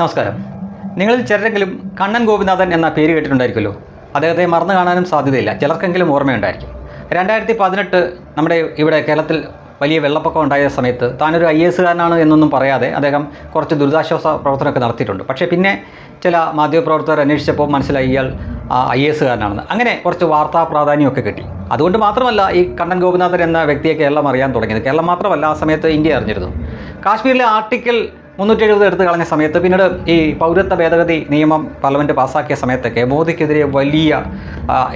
നമസ്കാരം. നിങ്ങളിൽ ചിലരെങ്കിലും കണ്ണൻ ഗോപിനാഥൻ എന്ന പേര് കേട്ടിട്ടുണ്ടായിരിക്കുമല്ലോ? അദ്ദേഹത്തെ മറന്നു കാണാനും സാധ്യതയില്ല. ചിലർക്കെങ്കിലും ഓർമ്മയുണ്ടായിരിക്കും. രണ്ടായിരത്തി പതിനെട്ട് നമ്മുടെ ഇവിടെ കേരളത്തിൽ വലിയ വെള്ളപ്പൊക്കം ഉണ്ടായ സമയത്ത് താനൊരു ഐ എസുകാരനാണ് എന്നൊന്നും പറയാതെ അദ്ദേഹം കുറച്ച് ദുരിതാശ്വാസ പ്രവർത്തനമൊക്കെ നടത്തിയിട്ടുണ്ട്. പക്ഷേ പിന്നെ ചില മാധ്യമപ്രവർത്തകർ അന്വേഷിച്ചപ്പോൾ മനസ്സിലായി ഇയാൾ ഐ എസുകാരനാണെന്ന് അങ്ങനെ കുറച്ച് വാർത്താ പ്രാധാന്യമൊക്കെ കിട്ടി. അതുകൊണ്ട് മാത്രമല്ല ഈ കണ്ണൻ ഗോപിനാഥൻ എന്ന വ്യക്തിയെ കേരളം അറിയാൻ തുടങ്ങിയത്. കേരളം മാത്രമല്ല ആ സമയത്ത് ഇന്ത്യ അറിഞ്ഞിരുന്നു. കാശ്മീരിലെ ആർട്ടിക്കിൾ മുന്നൂറ്റി എഴുപത് എടുത്തു കളഞ്ഞ സമയത്ത് പിന്നീട് ഈ പൗരത്വ ഭേദഗതി നിയമം പാർലമെന്റ് പാസ്സാക്കിയ സമയത്തൊക്കെ മോദിക്കെതിരെ വലിയ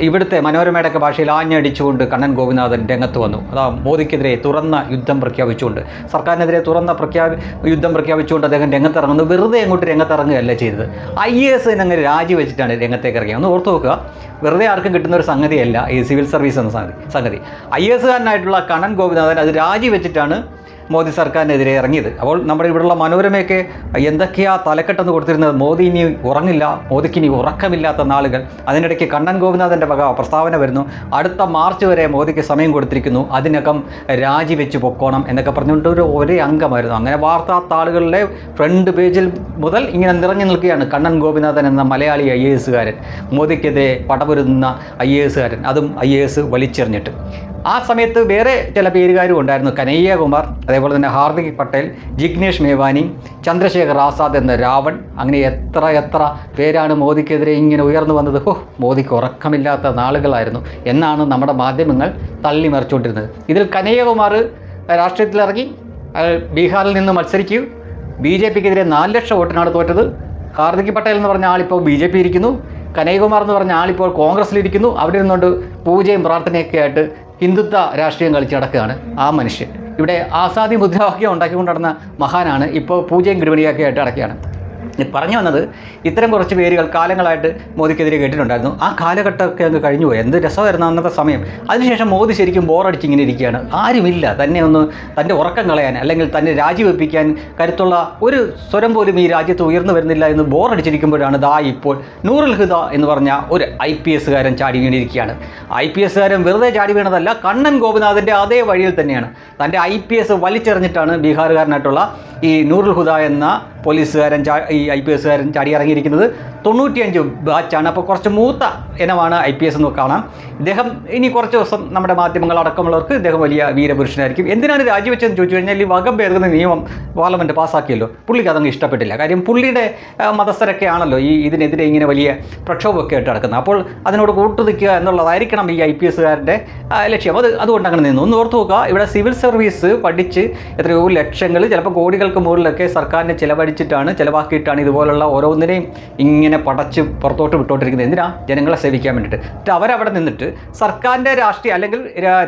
ഇവിടുത്തെ മനോരമയുടെയൊക്കെ ഭാഷയിൽ ആഞ്ഞടിച്ചുകൊണ്ട് കണ്ണൻ ഗോപിനാഥൻ രംഗത്ത് വന്നു. അതാ മോദിക്കെതിരെ തുറന്ന യുദ്ധം പ്രഖ്യാപിച്ചുകൊണ്ട് സർക്കാരിനെതിരെ തുറന്ന പ്രഖ്യാപി യുദ്ധം പ്രഖ്യാപിച്ചുകൊണ്ട് അദ്ദേഹം രംഗത്തിറങ്ങുന്നു. വെറുതെ അങ്ങോട്ട് രംഗത്തിറങ്ങുകയല്ല ചെയ്തത്. ഐ എ എസ് അങ്ങനെ രാജിവെച്ചിട്ടാണ് രംഗത്തേക്ക് ഇറങ്ങിയത് ഒന്ന് ഓർത്ത് നോക്കുക. വെറുതെ ആർക്കും കിട്ടുന്ന ഒരു സംഗതിയല്ല ഈ സിവിൽ സർവീസ് എന്ന സംഗതി. സംഗതി. ഐ എസ് കാരനായിട്ടുള്ള കണ്ണൻ ഗോപിനാഥൻ അത് രാജിവെച്ചിട്ടാണ് മോദി സർക്കാരിനെതിരെ ഇറങ്ങിയത്. അപ്പോൾ നമ്മുടെ ഇവിടെയുള്ള മനോരമയൊക്കെ എന്തൊക്കെയാ തലക്കെട്ടെന്ന് കൊടുത്തിരുന്നത്? മോദി ഇനി ഉറങ്ങില്ല. മോദിക്ക് ഇനി ഉറക്കമില്ലാത്ത നാളുകൾ. അതിനിടയ്ക്ക് കണ്ണൻ ഗോപിനാഥന്റെ വക പ്രസ്താവന വരുന്നു. അടുത്ത മാർച്ച് വരെ മോദിക്ക് സമയം കൊടുത്തിരിക്കുന്നു. അതിനകം രാജിവെച്ച് പൊക്കോണം എന്നൊക്കെ പറഞ്ഞുകൊണ്ട് ഒരു ഒരേ അംഗമായിരുന്നു. അങ്ങനെ വാർത്താ താളുകളിലെ ഫ്രണ്ട് പേജിൽ മുതൽ ഇങ്ങനെ നിറഞ്ഞു നിൽക്കുകയാണ് കണ്ണൻ ഗോപിനാഥൻ എന്ന മലയാളി ഐ എ എസുകാരൻ മോദിക്കെതിരെ പടപൊരുന്ന ഐ എ എസുകാരൻ അതും ഐ എ എസ് വലിച്ചെറിഞ്ഞിട്ട്. ആ സമയത്ത് വേറെ ചില പേരുകാരും ഉണ്ടായിരുന്നു. കനയ്യ കുമാർ അതേപോലെ തന്നെ ഹാർദിക് പട്ടേൽ ജിഗ്നേഷ് മേവാനി ചന്ദ്രശേഖർ ആസാദ് എന്ന രാവൺ അങ്ങനെ എത്ര എത്ര പേരാണ് മോദിക്കെതിരെ ഇങ്ങനെ ഉയർന്നു വന്നത്. ഹോ മോദിക്ക് ഉറക്കമില്ലാത്ത നാളുകളായിരുന്നു എന്നാണ് നമ്മുടെ മാധ്യമങ്ങൾ തള്ളി മറിച്ചുകൊണ്ടിരുന്നത് ഇതിൽ കനയ്യകുമാർ രാഷ്ട്രീയത്തിലിറങ്ങി ബീഹാറിൽ നിന്ന് മത്സരിച്ചു ബി ജെ പിക്കെതിരെ നാല് ലക്ഷം വോട്ടിനാണ് തോറ്റത്. ഹാർദിക് പട്ടേൽ എന്ന് പറഞ്ഞ ആളിപ്പോൾ ബി ജെ പി ഇരിക്കുന്നു. കനയ്യകുമാർ എന്ന് പറഞ്ഞ ആളിപ്പോൾ കോൺഗ്രസ്സിലിരിക്കുന്നു. അവിടെ ഇരുന്നുകൊണ്ട് പൂജയും പ്രാർത്ഥനയൊക്കെ ആയിട്ട് ഹിന്ദുത്വ രാഷ്ട്രീയം കളിച്ച് നടക്കുകയാണ് ആ മനുഷ്യൻ. ഇവിടെ ആസാദി മുദ്രാവാക്യം ഉണ്ടാക്കിക്കൊണ്ട് നടന്ന മഹാനാണ് ഇപ്പോൾ പൂജയും ഗൃഹിണിയൊക്കെ ആയിട്ട് നടക്കുകയാണ്. ഇത് പറഞ്ഞു വന്നത് ഇത്തരം കുറച്ച് പേരുകൾ കാലങ്ങളായിട്ട് മോദിക്കെതിരെ കേട്ടിട്ടുണ്ടായിരുന്നു. ആ കാലഘട്ടമൊക്കെ അങ്ങ് കഴിഞ്ഞു പോയി. എന്ത് രസമായിരുന്നു അന്നത്തെ സമയം. അതിനുശേഷം മോദി ശരിക്കും ബോറടിച്ച് ഇങ്ങനെ ഇരിക്കുകയാണ്. ആരുമില്ല തന്നെ ഒന്ന് തന്റെ ഉറക്കം കളയാൻ അല്ലെങ്കിൽ തന്നെ രാജിവെപ്പിക്കാൻ കരുത്തുള്ള ഒരു സ്വരം പോലും ഈ രാജ്യത്ത് ഉയർന്നു വരുന്നില്ല എന്ന് ബോറടിച്ചിരിക്കുമ്പോഴാണ് ദാ ഇപ്പോൾ നൂറുൽ ഹിത എന്ന് പറഞ്ഞ ഒരു ഐ പി എസ്സുകാരൻ ചാടി വീണിരിക്കുകയാണ് ഐ പി എസ്സുകാരൻ വെറുതെ ചാടി വീണതല്ല കണ്ണൻ ഗോപിനാഥിന്റെ അതേ വഴിയിൽ തന്നെയാണ്. തന്റെ ഐ പി എസ് വലിച്ചെറിഞ്ഞിട്ടാണ് ബീഹാറുകാരനായിട്ടുള്ള ഈ നൂറുൽ ഹുദ എന്ന പോലീസുകാരൻ ഈ ഐ പി എസ്സുകാരൻ ചാടി ഇറങ്ങിയിരിക്കുന്നത് തൊണ്ണൂറ്റിയഞ്ച് ബാച്ചാണ്. അപ്പോൾ കുറച്ച് മൂത്ത ഇനമാണ് ഐ പി എസ് എന്ന് കാണാം. ഇദ്ദേഹം ഇനി കുറച്ച് ദിവസം നമ്മുടെ മാധ്യമങ്ങൾ അടക്കമുള്ളവർക്ക് ഇദ്ദേഹം വലിയ വീരപുരുഷനായിരിക്കും. എന്തിനാണ് രാജിവെച്ചതെന്ന് ചോദിച്ചു കഴിഞ്ഞാൽ ഈ വകം ഭേദഗതി നിയമം പാർലമെന്റ് പാസ്സാക്കിയല്ലോ. പുള്ളിക്ക് അതങ്ങ് ഇഷ്ടപ്പെട്ടില്ല. കാര്യം പുള്ളിയുടെ ആ, മതസ്ഥരൊക്കെ ആണല്ലോ ഈ ഇതിനെതിരെ ഇങ്ങനെ വലിയ പ്രക്ഷോഭമൊക്കെ ആയിട്ട് നടക്കുന്നത്. അപ്പോൾ അതിനോട് കൂട്ടുനിൽക്കുക എന്നുള്ളതായിരിക്കണം ഈ ഐ പി എസ്സുകാരുടെ ലക്ഷ്യം. അത് അതുകൊണ്ട് അങ്ങനെ നിന്നു. ഒന്ന് ഓർത്ത് നോക്കുക. ഇവിടെ സിവിൽ സർവീസ് പഠിച്ച് എത്രയോ ലക്ഷങ്ങൾ ചിലപ്പോൾ കോടികൾക്ക് മുകളിലൊക്കെ സർക്കാരിനെ ചിലവഴിച്ചിട്ടാണ് ചിലവാക്കിയിട്ടാണ് ഇതുപോലുള്ള ഓരോന്നിനെയും ഇങ്ങനെ പടച്ച് പുറത്തോട്ട് വിട്ടോണ്ടിരിക്കുന്നത് എന്തിനാ? ജനങ്ങളെ സേവിക്കാൻ വേണ്ടിയിട്ട്. എന്നിട്ട് അവരവിടെ നിന്നിട്ട് സർക്കാരിന്റെ രാഷ്ട്രീയ അല്ലെങ്കിൽ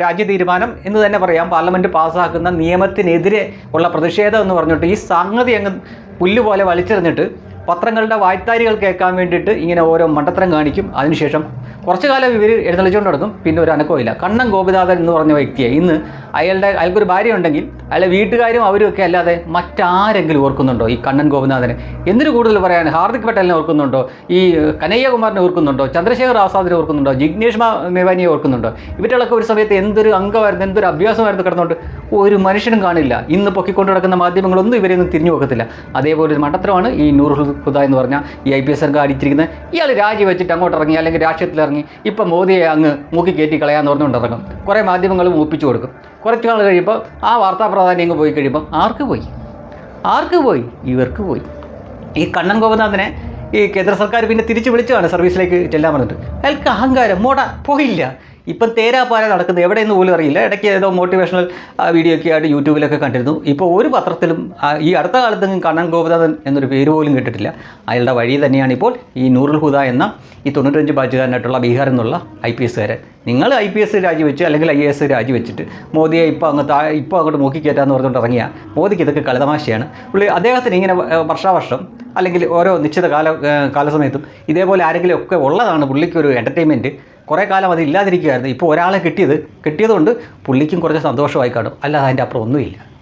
രാജ്യ തീരുമാനം എന്ന് തന്നെ പറയാം. പാർലമെന്റ് പാസ്സാക്കുന്ന നിയമത്തിനെതിരെ ഉള്ള പ്രതിഷേധം എന്ന് പറഞ്ഞിട്ട് ഈ സംഗതി അങ്ങ് പുല്ലുപോലെ വലിച്ചെറിഞ്ഞിട്ട് പത്രങ്ങളുടെ വായ്ത്താരികൾ കേൾക്കാൻ വേണ്ടിയിട്ട് ഇങ്ങനെ ഓരോ മണ്ടത്തരം കാണിക്കും. അതിനുശേഷം കുറച്ചു കാലം ഇവർ എഴുന്നള്ളിച്ചുകൊണ്ട് നടക്കും. പിന്നെ ഒരു അനക്കമില്ല കണ്ണൻ ഗോപിനാഥൻ എന്ന് പറഞ്ഞ വ്യക്തിയെ ഇന്ന് അയാളുടെ അയാൾക്കൊരു ഭാര്യ ഉണ്ടെങ്കിൽ അയാളെ വീട്ടുകാരും അവരും ഒക്കെ അല്ലാതെ മറ്റാരെങ്കിലും ഓർക്കുന്നുണ്ടോ? ഈ കണ്ണൻ ഗോപിനാഥനെ. എന്തിനു കൂടുതൽ പറയാൻ? ഹാർദിക് പട്ടേലിനെ ഓർക്കുന്നുണ്ടോ? ഈ കനയ്യകുമാറിനെ ഓർക്കുന്നുണ്ടോ? ചന്ദ്രശേഖർ ആസാദിനെ ഓർക്കുന്നുണ്ടോ? ജിഗ്നേഷ് മേവാനിയെ ഓർക്കുന്നുണ്ടോ? ഇവരുടെയൊക്കെ ഒരു സമയത്ത് എന്തൊരു അംഗമായിരുന്നു എന്തൊരു അഭ്യാസമായിരുന്നു കിടന്നുകൊണ്ട് ഒരു മനുഷ്യനും കാണില്ല. ഇന്ന് പൊക്കിക്കൊണ്ട് നടക്കുന്ന മാധ്യമങ്ങളൊന്നും ഇവരെയൊന്നും തിരിഞ്ഞു നോക്കത്തില്ല. അതേപോലെ ഒരു മണ്ടത്തരമാണ് ഈ നൂർ ഹുദ എന്ന് പറഞ്ഞാൽ ഈ ഐ പി എസ് സർക്കാർ അടിച്ചിരിക്കുന്നത്. ഇയാൾ രാജി വെച്ചിട്ട് അങ്ങോട്ട് ഇറങ്ങി അല്ലെങ്കിൽ രാഷ്ട്രീയത്തിൽ ഇറങ്ങി ഇപ്പം മോദിയെ അങ്ങ് മൂക്കി കയറ്റി കളയാന്ന് പറഞ്ഞുകൊണ്ട് ഇറങ്ങും. കുറേ മാധ്യമങ്ങൾ മൂപ്പിച്ചു കൊടുക്കും. കുറച്ച് നാൾ കഴിയുമ്പോൾ ആ വാർത്താ പ്രാധാന്യം അങ്ങ് പോയി കഴിയുമ്പോൾ ആർക്ക് പോയി? ആർക്ക് പോയി? ഇവർക്ക് പോയി. ഈ കണ്ണൻ ഗോപനാഥനെ ഈ കേന്ദ്ര സർക്കാർ പിന്നെ തിരിച്ചു വിളിച്ചതാണ് സർവീസിലേക്ക് ചെല്ലാൻ പറഞ്ഞിട്ട്. അയാൾക്ക് അഹങ്കാരം മോട പോയില്ല. ഇപ്പം തേരാപ്പാര നടക്കുന്നത് എവിടെയെന്ന് പോലും അറിയില്ല. ഇടയ്ക്ക് ഏതോ മോട്ടിവേഷണൽ വീഡിയോ ഒക്കെ ആയിട്ട് യൂട്യൂബിലൊക്കെ കണ്ടിരുന്നു. ഇപ്പോൾ ഒരു പത്രത്തിലും ഈ അടുത്ത കാലത്തെങ്കിലും കണ്ണൻ ഗോപനാഥൻ എന്നൊരു പേര് പോലും കേട്ടിട്ടില്ല. അയാളുടെ വഴി തന്നെയാണ് ഇപ്പോൾ ഈ നൂറുൽ ഹുദ എന്ന ഈ തൊണ്ണൂറ്റഞ്ച് ബാച്ചുകാരനായിട്ടുള്ള ബീഹാറിൽ നിന്നുള്ള ഐ പി എസ്സുകാരൻ. നിങ്ങൾ ഐ പി എസ് രാജിവെച്ച് അല്ലെങ്കിൽ ഐ എ എസ് രാജിവെച്ചിട്ട് മോദിയെ ഇപ്പോൾ അങ്ങ് താ ഇപ്പോൾ അങ്ങോട്ട് മൂക്കിക്കയറ്റാന്ന് പറഞ്ഞുകൊണ്ട് ഇറങ്ങിയ മോദിക്ക് ഇതൊക്കെ കളിതമാശയാണ് പുള്ളി അദ്ദേഹത്തിന് ഇങ്ങനെ വർഷാവർഷം അല്ലെങ്കിൽ ഓരോ നിശ്ചിത കാല കാലസമയത്തും ഇതേപോലെ ആരെങ്കിലും ഒക്കെ ഉള്ളതാണ് പുള്ളിക്കൊരു എന്റർടൈൻമെന്റ് കുറേ കാലം അത് ഇല്ലാതിരിക്കുകയായിരുന്നു ഇപ്പോൾ ഒരാളെ കിട്ടിയത് കിട്ടിയതുകൊണ്ട് പുള്ളിക്കും കുറച്ച് സന്തോഷമായി കാണും. അല്ലാതെ അതിന്റെ അപ്പുറം ഒന്നുമില്ല.